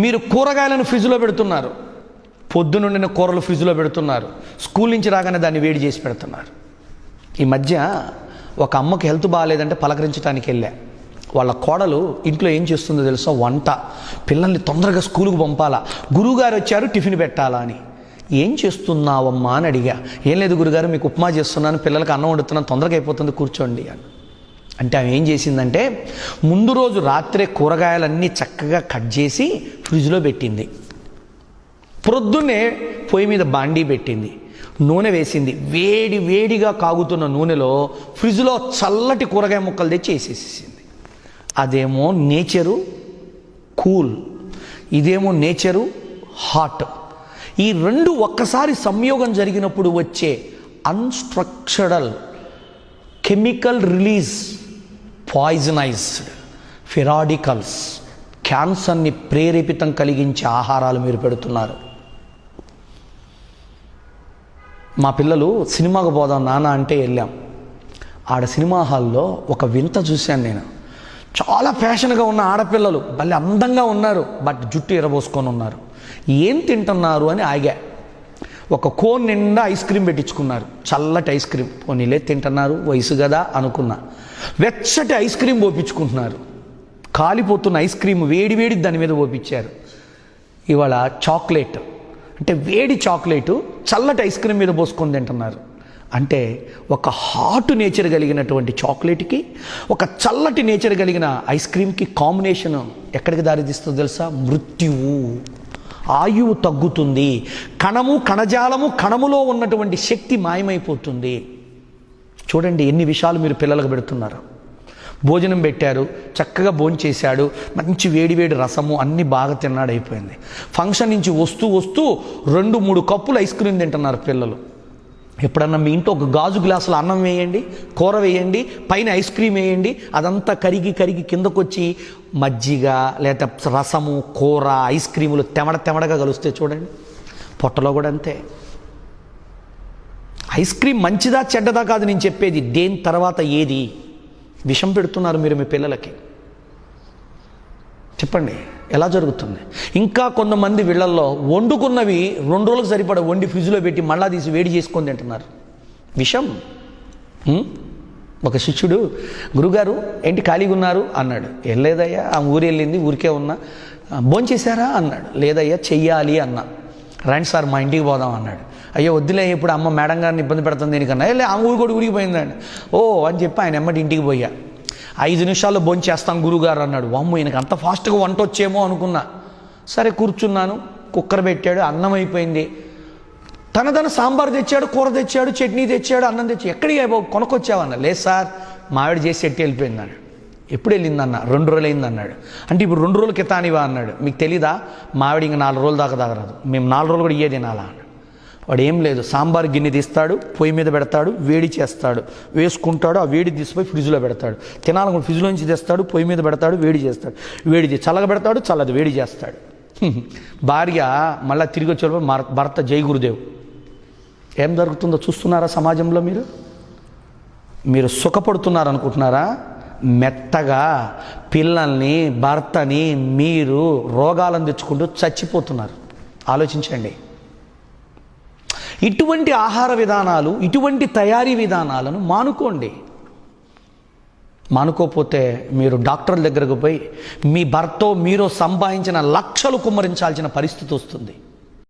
మీరు కూరగాయలను ఫ్రిడ్జ్లో పెడుతున్నారు. పొద్దునుండిన కూరలు ఫ్రిడ్జ్లో పెడుతున్నారు. స్కూల్ నుంచి రాగానే దాన్ని వేడి చేసి పెడుతున్నారు. ఈ మధ్య ఒక అమ్మకి హెల్త్ బాగాలేదంటే పలకరించడానికి వెళ్ళా. వాళ్ళ కోడలు ఇంట్లో ఏం చేస్తుందో తెలుసా? వంట. పిల్లల్ని తొందరగా స్కూలుకు పంపాలా. గురువుగారు వచ్చారు టిఫిన్ పెట్టాలా అని. ఏం చేస్తున్నావమ్మా? అని అడిగా. ఏం లేదు గురుగారు మీకు ఉప్మా చేస్తున్నాను పిల్లలకి అన్నం వండుతున్నాను తొందరగా అయిపోతుంది కూర్చోండి అని. అంటే ఆమె ఏం చేసిందంటే ముందు రోజు రాత్రే కూరగాయలన్నీ చక్కగా కట్ చేసి ఫ్రిడ్జ్లో పెట్టింది. ప్రొద్దున్నే పొయ్యి మీద బాండీ పెట్టింది. నూనె వేసింది. వేడి వేడిగా కాగుతున్న నూనెలో ఫ్రిడ్జ్లో చల్లటి కూరగాయ ముక్కలు తెచ్చి వేసేసేసింది. అదేమో నేచరు కూల్. ఇదేమో నేచరు హాట్. ఈ రెండు ఒక్కసారి సంయోగం జరిగినప్పుడు వచ్చే అన్స్ట్రక్చరల్ కెమికల్ రిలీజ్ పాయిజనైజ్డ్ ఫిరాడికల్స్ క్యాన్సర్ని ప్రేరేపితం కలిగించే ఆహారాలు మీరు పెడుతున్నారు. మా పిల్లలు సినిమాకు పోదాం నాన్న అంటే వెళ్ళాం. ఆడ సినిమా హాల్లో ఒక వింత చూశాను నేను. చాలా ఫ్యాషన్గా ఉన్న ఆడపిల్లలు భలే అందంగా ఉన్నారు బట్ జుట్టు ఎరబోసుకొని ఉన్నారు. ఏం తింటున్నారు అని ఆగా. ఒక కోన్ నిండా ఐస్ క్రీమ్ పెట్టించుకున్నారు. చల్లటి ఐస్ క్రీమ్. పోనీలే తింటున్నారు వయసు కదా అనుకున్నా. వెచ్చటి ఐస్ క్రీమ్ పోపించుకుంటున్నారు కాలిపోతున్న ఐస్ క్రీమ్ వేడి వేడి దాని మీద పోపించారు ఇవాళ చాక్లెట్. అంటే వేడి చాక్లెట్ చల్లటి ఐస్ క్రీమ్ మీద పోసుకొని తింటున్నారు. అంటే ఒక హాట్ నేచర్ కలిగినటువంటి చాక్లెట్కి ఒక చల్లటి నేచర్ కలిగిన ఐస్ క్రీమ్కి కాంబినేషన్ ఎక్కడికి దారితీస్తుందో తెలుసా? మృత్యువు. ఆయువు తగ్గుతుంది కణము కణజాలము కణములో ఉన్నటువంటి శక్తి మాయమైపోతుంది. చూడండి ఎన్ని విషయాలు మీరు పిల్లలకు పెడుతున్నారు. భోజనం పెట్టారు చక్కగా భోంచేశాడు మంచి వేడివేడి రసము అన్నీ బాగా తిన్నాడు అయిపోయింది. ఫంక్షన్ నుంచి వస్తూ వస్తూ రెండు మూడు కప్పులు ఐస్ క్రీమ్ తింటున్నారు పిల్లలు. ఎప్పుడన్నా మీ ఇంట్లో ఒక గాజు గ్లాసులో అన్నం వేయండి కూర వేయండి పైన ఐస్ క్రీమ్ వేయండి అదంతా కరిగి కరిగి కిందకొచ్చి మజ్జిగ లేదా రసము కూర ఐస్ క్రీములు తెమడ తెమడగా కలుస్తే చూడండి. పొట్టలో కూడా అంతే. ఐస్ క్రీమ్ మంచిదా చెడ్డదా కాదు నేను చెప్పేది. దేని తర్వాత ఏది? విషం పెడుతున్నారు మీరు మీ పిల్లలకి. చెప్పండి. ఎలా జరుగుతుంది? ఇంకా కొంతమంది వీళ్ళల్లో వండుకున్నవి రెండు రోజులకు సరిపడ వండి ఫ్రిడ్జ్లో పెట్టి మళ్ళా తీసి వేడి చేసుకొని తింటున్నారు. విషం. ఒక శిష్యుడు గురుగారు ఏంటి ఖాళీగా ఉన్నారు? అన్నాడు. వెళ్ళలేదయ్యా ఆ ఊరు వెళ్ళింది ఊరికే ఉన్నా. భోంచేశారా అన్నాడు. లేదయ్యా చెయ్యాలి అన్నా. రండి సార్ మా ఇంటికి పోదాం అన్నాడు. అయ్యో వద్దులే ఇప్పుడు అమ్మ మేడం గారిని ఇబ్బంది పెడుతుంది దీనికన్నా. లే ఆ ఊరు కూడా ఊరికి పోయిందండి ఓ అని చెప్పి ఆయన ఎమ్మటి ఇంటికి పోయా. ఐదు నిమిషాల్లో భోంచేస్తాం గురుగారు అన్నాడు. వామ్మ ఈయనకి అంత ఫాస్ట్గా వంట వచ్చేమో అనుకున్నా. సరే కూర్చున్నాను. కుక్కర్ పెట్టాడు అన్నం అయిపోయింది. తన తన సాంబార్ తెచ్చాడు కూర తెచ్చాడు చట్నీ తెచ్చాడు అన్నం తెచ్చి ఎక్కడికి బాబు కొనుక్కొచ్చావన్న లేదు సార్ మావిడ చేసి ఎట్టి వెళ్ళిపోయింది ఎప్పుడు వెళ్ళిందన్న? రెండు రోజులు అయింది అన్నాడు. అంటే ఇప్పుడు రెండు రోజులు కితానివా అన్నాడు. మీకు తెలీదా? మావిడ ఇంక నాలుగు రోజులు దాకా తాగరాదు. మేము నాలుగు రోజులు కూడా ఇయ్యే తినాలా? వాడు ఏం లేదు. సాంబార్ గిన్నె తీస్తాడు పొయ్యి మీద పెడతాడు వేడి చేస్తాడు. వేసుకుంటాడు ఆ వేడి తీసిపోయి ఫ్రిడ్జ్లో పెడతాడు. తినాలనుకుంటే ఫ్రిడ్జ్లో నుంచి తెస్తాడు పొయ్యి మీద పెడతాడు వేడి చేస్తాడు. వేడి చల్లగ చల్లగా పెడతాడు చల్లది వేడి చేస్తాడు. భార్య మళ్ళీ తిరిగి వచ్చేటప్పుడు భర్త జై గురుదేవ్. ఏం జరుగుతుందో చూస్తున్నారా సమాజంలో మీరు? మీరు సుఖపడుతున్నారనుకుంటున్నారా? మెత్తగా పిల్లల్ని భర్తని మీరు రోగాలను తెచ్చుకుంటూ చచ్చిపోతున్నారు. ఆలోచించండి. ఇటువంటి ఆహార విధానాలు ఇటువంటి తయారీ విధానాలను మానుకోండి. మానుకోపోతే మీరు డాక్టర్ల దగ్గరకు పోయి మీ భర్తో మీరు సంపాదించిన లక్షలు కుమ్మరించాల్సిన పరిస్థితి వస్తుంది.